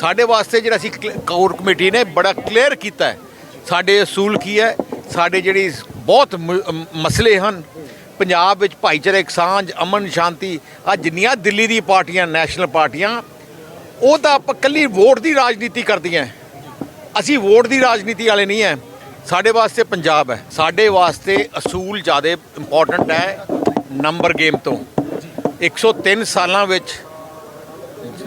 ਸਾਡੇ ਵਾਸਤੇ ਜਿਹੜਾ ਅਸੀਂ ਕੋਰ ਕਮੇਟੀ ਨੇ ਬੜਾ ਕਲੀਅਰ ਕੀਤਾ ਹੈ। ਸਾਡੇ ਅਸੂਲ ਕੀ ਹੈ? ਸਾਡੇ ਜਿਹੜੀ ਬਹੁਤ ਮ- ਮਸਲੇ ਹਨ। ਪੰਜਾਬ ਵਿੱਚ ਭਾਈਚਾਰਕ ਸਾਂਝ, ਅਮਨ, ਸ਼ਾਂਤੀ ਆ ਜਿੰਨੀਆਂ ਦਿੱਲੀ ਦੀ ਪਾਰਟੀਆਂ, ਨੈਸ਼ਨਲ ਪਾਰਟੀਆਂ ਉਹ ਤਾਂ ਆਪਾਂ ਕੱਲੀ ਵੋਟ ਦੀ ਰਾਜਨੀਤੀ ਕਰਦੀਆਂ ਅਸੀਂ ਵੋਟ ਦੀ ਰਾਜਨੀਤੀ ਵਾਲੇ ਨਹੀਂ ਹੈ। ਸਾਡੇ ਵਾਸਤੇ ਪੰਜਾਬ ਹੈ। ਸਾਡੇ ਵਾਸਤੇ ਅਸੂਲ ਜ਼ਿਆਦਾ ਇੰਪੋਰਟੈਂਟ ਹੈ ਨੰਬਰ ਗੇਮ ਤੋਂ। 103 ਸਾਲਾਂ ਵਿੱਚ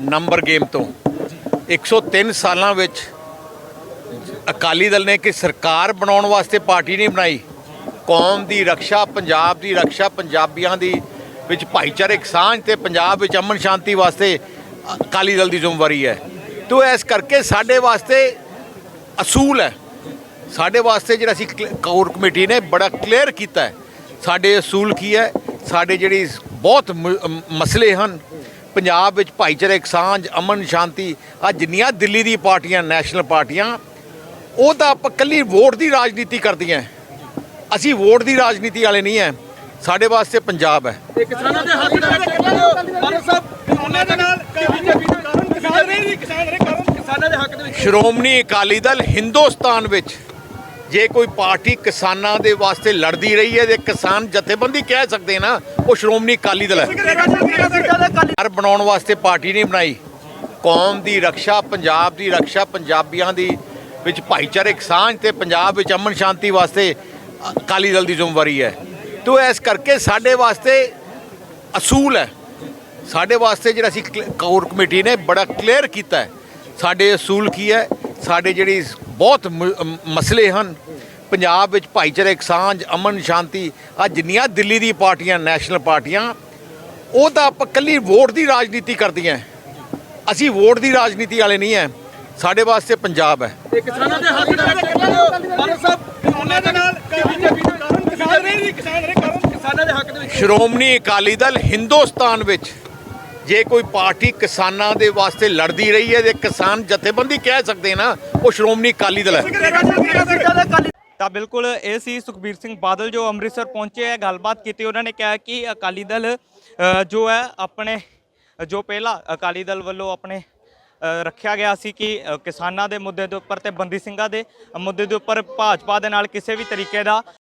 ਨੰਬਰ ਗੇਮ ਤੋਂ। 103 ਸਾਲਾਂ ਵਿੱਚ ਅਕਾਲੀ ਦਲ ਨੇ ਕਿ ਸਰਕਾਰ ਬਣਾਉਣ ਵਾਸਤੇ ਪਾਰਟੀ ਨਹੀਂ ਬਣਾਈ। ਕੌਮ ਦੀ ਰੱਖਿਆ, ਪੰਜਾਬ ਦੀ ਰੱਖਿਆ, ਪੰਜਾਬੀਆਂ ਦੀ ਵਿੱਚ ਭਾਈਚਾਰਕ ਸਾਂਝ ਤੇ ਪੰਜਾਬ ਵਿੱਚ ਅਮਨ ਸ਼ਾਂਤੀ ਵਾਸਤੇ ਅਕਾਲੀ ਦਲ ਦੀ ਜ਼ਿੰਮੇਵਾਰੀ ਹੈ। ਤੋ ਇਸ ਕਰਕੇ ਸਾਡੇ ਵਾਸਤੇ ਅਸੂਲ ਹੈ। ਸਾਡੇ ਵਾਸਤੇ ਜਿਹੜਾ ਅਸੀਂ ਕੋਰ ਕਮੇਟੀ ਨੇ ਬੜਾ ਕਲੀਅਰ ਕੀਤਾ ਹੈ। ਸਾਡੇ ਅਸੂਲ ਕੀ ਹੈ? ਸਾਡੇ ਜਿਹੜੀ ਬਹੁਤ ਮ- ਮਸਲੇ ਹਨ ਪੰਜਾਬ ਵਿੱਚ ਭਾਈਚਾਰਕ ਸਾਂਝ ਅਮਨ ਸ਼ਾਂਤੀ ਆ ਜਿੰਨੀਆਂ ਦਿੱਲੀ ਦੀ ਪਾਰਟੀਆਂ ਨੈਸ਼ਨਲ ਪਾਰਟੀਆਂ ਉਹ ਤਾਂ ਆਪਾਂ ਕੱਲੀ ਵੋਟ ਦੀ ਰਾਜਨੀਤੀ ਕਰਦੀਆਂ। ਅਸੀਂ ਵੋਟ ਦੀ ਰਾਜਨੀਤੀ ਵਾਲੇ ਨਹੀਂ ਹੈ ਸਾਡੇ ਵਾਸਤੇ ਪੰਜਾਬ ਹੈ ਤੇ ਕਿਸਾਨਾਂ ਦੇ ਹੱਕ ਦੇ ਵਿੱਚ ਬਾਦਲ ਸਾਹਿਬ ਕਿਸਾਨਾਂ ਦੇ ਨਾਲ ਬੀਜੇਪੀ ਦੇ ਕਾਰਨ ਕਿਸਾਨ ਰਹੇ ਨਹੀਂ ਕਿਸਾਨ ਰਹੇ ਕਾਰਨ ਕਿਸਾਨਾਂ ਦੇ ਹੱਕ ਦੇ ਵਿੱਚ। ਸ਼੍ਰੋਮਣੀ ਅਕਾਲੀ ਦਲ ਹਿੰਦੁਸਤਾਨ ਵਿੱਚ ਜੇ ਕੋਈ ਪਾਰਟੀ ਕਿਸਾਨਾਂ ਦੇ ਵਾਸਤੇ ਲੜਦੀ ਰਹੀ ਹੈ ਤੇ ਕਿਸਾਨ ਜਥੇਬੰਦੀ ਕਹਿ ਸਕਦੇ ਨਾ ਉਹ ਸ਼੍ਰੋਮਣੀ ਅਕਾਲੀ ਦਲ ਹੈ ਸਰਕਾਰ ਬਣਾਉਣ ਵਾਸਤੇ ਪਾਰਟੀ ਨਹੀਂ ਬਣਾਈ। ਕੌਮ ਦੀ ਰੱਖਿਆ, ਪੰਜਾਬ ਦੀ ਰੱਖਿਆ, ਪੰਜਾਬੀਆਂ ਦੀ ਵਿੱਚ ਭਾਈਚਾਰਕ ਸਾਂਝ ਤੇ ਪੰਜਾਬ ਵਿੱਚ ਅਮਨ ਸ਼ਾਂਤੀ ਵਾਸਤੇ ਅਕਾਲੀ ਦਲ ਦੀ ਜ਼ਿੰਮੇਵਾਰੀ ਹੈ। ਤੋ ਇਸ ਕਰਕੇ ਸਾਡੇ ਵਾਸਤੇ ਅਸੂਲ ਹੈ। ਸਾਡੇ ਵਾਸਤੇ ਜਿਹੜਾ ਅਸੀਂ ਕੋਰ ਕਮੇਟੀ ਨੇ ਬੜਾ ਕਲੀਅਰ ਕੀਤਾ ਸਾਡੇ ਅਸੂਲ ਕੀ ਹੈ? ਸਾਡੇ ਜਿਹੜੀ ਬਹੁਤ ਮਸਲੇ ਹਨ। ਪੰਜਾਬ ਵਿੱਚ ਭਾਈਚਾਰਕ ਸਾਂਝ, ਅਮਨ ਸ਼ਾਂਤੀ ਆ ਜਿੰਨੀਆਂ ਦਿੱਲੀ ਦੀ ਪਾਰਟੀਆਂ, ਨੈਸ਼ਨਲ ਪਾਰਟੀਆਂ ਉਹ ਤਾਂ ਆਪਾਂ ਕੱਲੀ ਵੋਟ ਦੀ ਰਾਜਨੀਤੀ ਕਰਦੀਆਂ ਅਸੀਂ ਵੋਟ ਦੀ ਰਾਜਨੀਤੀ ਵਾਲੇ ਨਹੀਂ ਹੈ ਸਾਡੇ ਵਾਸਤੇ ਪੰਜਾਬ ਹੈ ਤੇ ਕਿਸਾਨਾਂ ਦੇ ਹੱਕ ਦੇ ਵਿੱਚ ਬਾਦਲ ਸਾਹਿਬ ਕਿਸਾਨਾਂ ਦੇ ਨਾਲ ਬੀਜੇਪੀ ਦੇ ਕਾਰਨ ਕਿਸਾਨ ਰਹੇ ਨਹੀਂ ਕਿਸਾਨ ਰਹੇ ਕਾਰਨ ਕਿਸਾਨਾਂ ਦੇ ਹੱਕ ਦੇ ਵਿੱਚ। ਸ਼੍ਰੋਮਣੀ ਅਕਾਲੀ ਦਲ ਹਿੰਦੁਸਤਾਨ ਵਿੱਚ ਜੇ ਕੋਈ ਪਾਰਟੀ ਕਿਸਾਨਾਂ ਦੇ ਵਾਸਤੇ ਲੜਦੀ ਰਹੀ ਹੈ ਤੇ ਕਿਸਾਨ ਜਥੇਬੰਦੀ ਕਹਿ ਸਕਦੇ ਨਾ ਉਹ ਸ਼੍ਰੋਮਣੀ ਅਕਾਲੀ ਦਲ ਹੈ ਤਾਂ ਬਿਲਕੁਲ ਇਹ ਸੀ ਸੁਖਬੀਰ ਸਿੰਘ ਬਾਦਲ ਜੋ ਅੰਮ੍ਰਿਤਸਰ ਪਹੁੰਚੇ ਹੈ ਗੱਲਬਾਤ ਕੀਤੀ, ਉਹਨਾਂ ਨੇ ਕਿਹਾ ਕਿ ਅਕਾਲੀ ਦਲ ਜੋ ਹੈ ਆਪਣੇ, ਜੋ ਪਹਿਲਾਂ ਅਕਾਲੀ ਦਲ ਵੱਲੋਂ ਆਪਣੇ ਰੱਖਿਆ ਗਿਆ ਸੀ ਕਿ ਕਿਸਾਨਾਂ ਦੇ ਮੁੱਦੇ ਦੇ ਉੱਪਰ ਤੇ ਬੰਦੀ ਸਿੰਘਾਂ ਦੇ ਮੁੱਦੇ ਦੇ ਉੱਪਰ ਭਾਜਪਾ ਦੇ ਨਾਲ ਕਿਸੇ ਵੀ ਤਰੀਕੇ ਦਾ